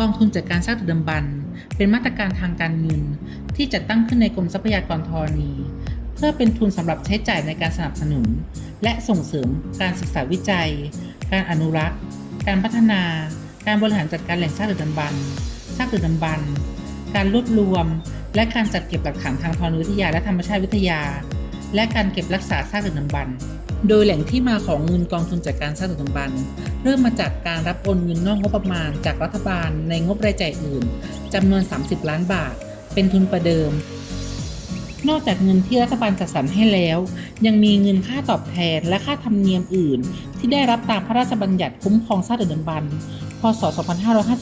กองทุนจัดการสร้างดึกดำบรรพ์เป็นมาตรการทางการเงิน ที่จัดตั้งขึ้นในกรมทรัพยากรธรณี เพื่อเป็นทุนสำหรับใช้จ่ายในการสนับสนุน และส่งเสริมการศึกษาวิจัย การอนุรักษ์ การพัฒนา การบริหารจัดการแหล่งซากดึกดำบรรพ์ซากดึกดำบรรพ์การรวบรวม และการจัดเก็บหลักฐานทางธรณีวิทยาและธรรมชาติวิทยา และการเก็บรักษาซากดึกดำบรรพ์ โดยแหล่งที่มาของเงินกองทุนจัดการซากดึกดำบรรพ์เริ่มมาจากการรับโอนเงินนอกงบประมาณจากรัฐบาลในงบรายจ่ายอื่นจำนวน 30 ล้านบาท เป็นทุนประเดิม นอกจากเงินที่รัฐบาลจัดสรรให้แล้ว ยังมีเงินค่าตอบแทนและค่าธรรมเนียมอื่น ที่ได้รับตามพระราชบัญญัติคุ้มครองซากดึกดำบรรพ์พศ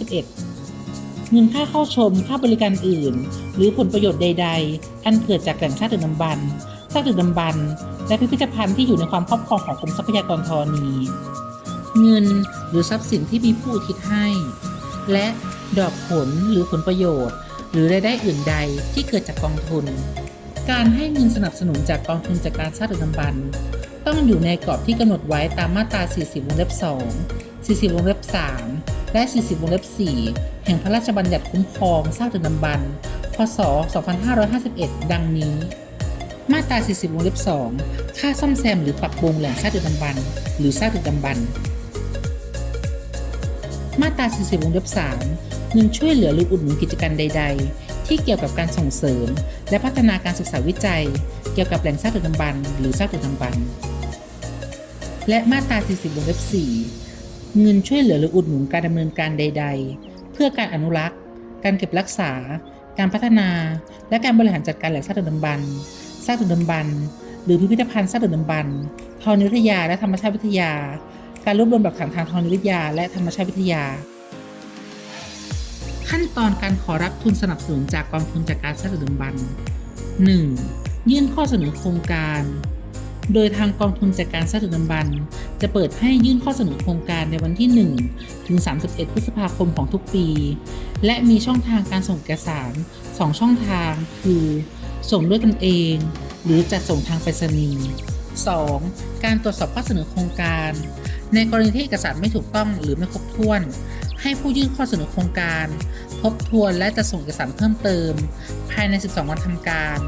2551เงินค่าเข้าชมค่าบริการอื่น หรือผลประโยชน์ใด ๆ อันเกิดจากแหล่งชาติดึกดำบรรพ์ซากดึกดำบรรพ์ และพิพิธภัณฑ์ที่อยู่ในความครอบครองของกรมทรัพยากรธรณี เงินหรือทรัพย์สินที่มีผู้อุทิศให้ และดอกผลหรือผลประโยชน์ หรือรายได้อื่นใดที่เกิดจากกองทุน การให้เงินสนับสนุนจากกองทุนจากการชาติดึกำบรรพ์ต้องอยู่ในกรอบที่กำหนดไว้ตามมาตรา 40 วงเล็บ 2 40 วงเล็บ 3 และ 40 วงเล็บ 4 แห่งพระราชบัญญัติคุ้มครองซากดึกดำบรรพ์พศ 2551 ดังนี้ มาตรา 40 วงเล็บ 2 ค่าซ่อมแซมหรือปรับปรุงแหล่งซากดึกดำบรรพ์หรือซากดึกดำบรรพ์มาตรา 40 วงเล็บ 3 เงินช่วยเหลือหรืออุดหนุนกิจการใด ๆ ที่เกี่ยวกับการส่งเสริม และพัฒนาการศึกษาวิจัย เกี่ยวกับแหล่งซากดึกดำบรรพ์หรือซากดึกดำบรรพ์และมาตรา 40 วงเล็บ 4 เงินช่วยเหลือหรืออุดหนุนการดำเนินการใด ๆ เพื่อการอนุรักษ์ การเก็บรักษา การพัฒนา และการบริหารจัดการแหล่งซากดึกดำบรรพ์ ซากดึกดำบรรพ์หรือพิพิธภัณฑ์ซากดึกดำบรรพ์ธรณีวิทยาและธรรมชาติวิทยา การรวบรวมหลักฐานทางธรณีวิทยา และธรรมชาติวิทยา ขั้นตอนการขอรับทุนสนับสนุนจากกองทุนจากการสร้างดึกดำบรรพ์ 1. ยื่นข้อเสนอโครงการ โดยทางกองทุนจากการสร้างดึกดำบรรพ์จะเปิดให้ยื่นข้อเสนอโครงการในวันที่ 1 ถึง 31 พฤษภาคมของทุกปี และมีช่องทางการส่งเอกสาร 2 ช่องทางคือ ส่งด้วยกันเอง หรือจัดส่งทางไปรษณีย์ 2. การตรวจสอบข้อเสนอโครงการ ในกรณีที่เอกสารไม่ถูกต้องหรือไม่ครบถ้วน ให้ผู้ยื่นข้อเสนอโครงการ ทบทวนและจะส่งเอกสารเพิ่มเติม ภายใน 12 วันทำการ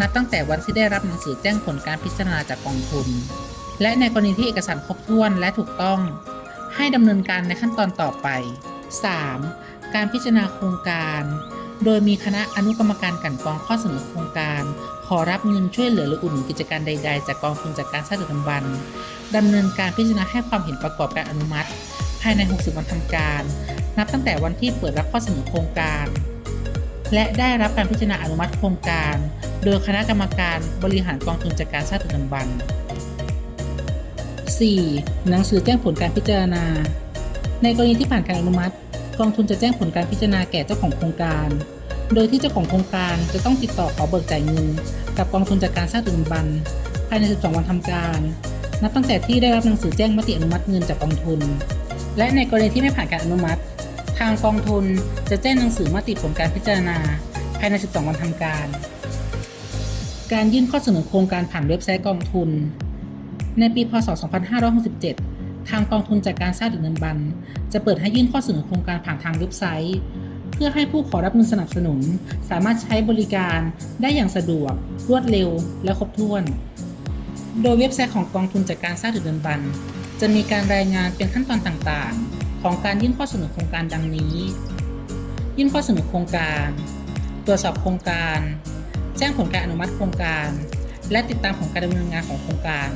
นับตั้งแต่วันที่ได้รับหนังสือแจ้งผลการพิจารณาจากกองทุน และในกรณีที่เอกสารครบถ้วนและถูกต้อง ให้ดำเนินการในขั้นตอนต่อไป 3. การพิจารณาโครงการ โดยมีคณะอนุกรรมการกันกองข้อเสนอโครงการ ขอรับเงินช่วยเหลือหรืออุดหนุนกิจการใด ๆ จากกองทุนจากการสร้างดึกดำบรรดำเนินการพิจารณาให้ความเห็นประกอบการอนุมัติ ภายใน 60 วันทำการ นับตั้งแต่วันที่เปิดรับข้อเสนอโครงการ และได้รับการพิจารณาอนุมัติโครงการ โดยคณะกรรมการบริหารกองทุนจากการสร้างดึกดำบรร 4. หนังสือแจ้งผลการพิจารณา ในกรณีที่ผ่านการอนุมัติ กองทุนจะแจ้งผลการพิจารณาแก่เจ้าของโครงการ โดยที่เจ้าของโครงการจะต้องติดต่อขอเบิกจ่ายเงิน กับกองทุนจากการสร้างดึกดำบรรพ์ภายใน 12 วันทำการ นับตั้งแต่ที่ได้รับหนังสือแจ้งมติอนุมัติเงินจากกองทุน และในกรณีที่ไม่ผ่านการอนุมัติ ทางกองทุนจะแจ้งหนังสือมติผลการพิจารณา ภายใน 12 วันทำการ การยื่นข้อเสนอโครงการผ่านเว็บไซต์กองทุน ในปีพศ 2567 ทางกองทุนจากการสร้างดึกดำบรรพ์จะเปิดให้ยื่นข้อเสนอโครงการผ่านทางเว็บไซต์ เพื่อให้ผู้ขอรับเงินสนับสนุน สามารถใช้บริการได้อย่างสะดวก รวดเร็ว และครบถ้วน โดยเว็บไซต์ของกองทุนจากการสร้างดึกดำบรรพ์จะมีการรายงานเป็นขั้นตอนต่างๆ ของการยื่นข้อเสนอโครงการดังนี้ ยื่นข้อเสนอโครงการ ตรวจสอบโครงการ แจ้งผลการอนุมัติโครงการ และติดตามผลการดำเนินงานของโครงการ